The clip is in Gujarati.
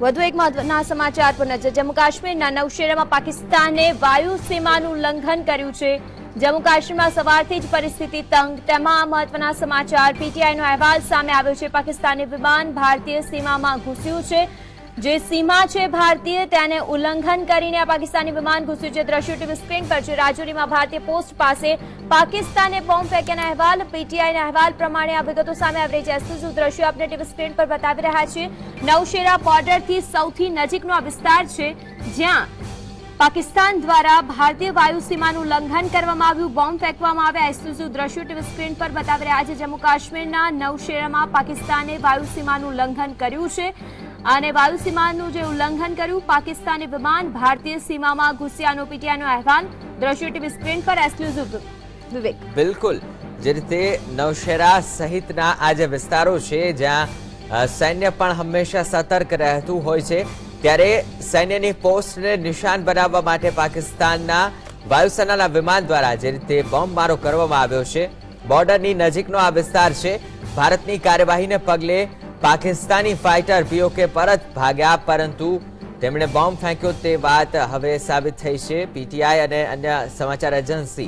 વધુ એક મહત્વના સમાચાર પર નજર. જમ્મુ કાશ્મીરના નવશેરામાં પાકિસ્તાને વાયુ સીમાનું ઉલ્લંઘન કર્યું છે. જમ્મુ કાશ્મીરમાં સવારથી જ પરિસ્થિતિ તંગ. તેમાં મહત્વના સમાચાર. પીટીઆઈનો અહેવાલ સામે આવ્યો છે. પાકિસ્તાની વિમાન ભારતીય સીમામાં ઘૂસ્યું છે. જે સીમા છે ભારતીય, તેને ઉલ્લંઘન કરીને આ પાકિસ્તાની વિમાન ઘૂસ્યું છે. દ્રશ્યો ટીવી સ્ક્રીન પર છે. રાજૌરીમાં ભારતીય પોસ્ટ પાસે પાકિસ્તાને બોમ્બ ફેંક્યાના અહેવાલ. પીટીઆઈના અહેવાલ પ્રમાણે આ વિગતો સામે આવી રહી છે. એક્સક્લુઝિવ દ્રશ્યો આપણે ટીવી સ્ક્રીન પર બતાવી રહ્યા છીએ. નવશેરા બોર્ડરથી સૌથી નજીકનો આ વિસ્તાર છે, જ્યાં પાકિસ્તાન દ્વારા ભારતીય વાયુ સીમાનું ઉલ્લંઘન કરવામાં આવ્યું. બોમ્બ ફેંકવામાં આવ્યા. એક્સક્લુઝિવ દ્રશ્યો ટીવી સ્ક્રીન પર બતાવી રહ્યા છે. જમ્મુ કાશ્મીરના નવશેરામાં પાકિસ્તાને વાયુસીમાનું ઉલ્લંઘન કર્યું છે. અને વાયુ સીમાનું જે ઉલ્લંઘન કર્યું, પાકિસ્તાની વિમાન ભારતીય સીમામાં ઘૂસ્યાનો પીટીઆઈનો અહેવાલ. દ્રશ્ય ટીવી સ્ક્રીન પર એક્સક્લુઝિવ વિવેક. બિલકુલ. જે રીતે નવશેરા સહિતના આ જે વિસ્તારો છે, જ્યાં સૈન્ય પણ હંમેશા સતર્ક રહેતું હોય છે, ત્યારે સૈન્યની પોસ્ટને નિશાન બનાવવા માટે પાકિસ્તાનના વાયુસેનાના વિમાન દ્વારા જે રીતે બોમ્બમારો કરવામાં આવ્યો છે, બોર્ડરની નજીકનો આ વિસ્તાર છે, ભારતની કાર્યવાહીને પગલે પાકિસ્તાની ફાઇટર પીઓકે પરત ભાગ્યા, પરંતુ તેમણે બોમ્બ ફેંક્યો તે વાત હવે સાબિત થઈ છે. પીટીઆઈ અને અન્ય સમાચાર એજન્સી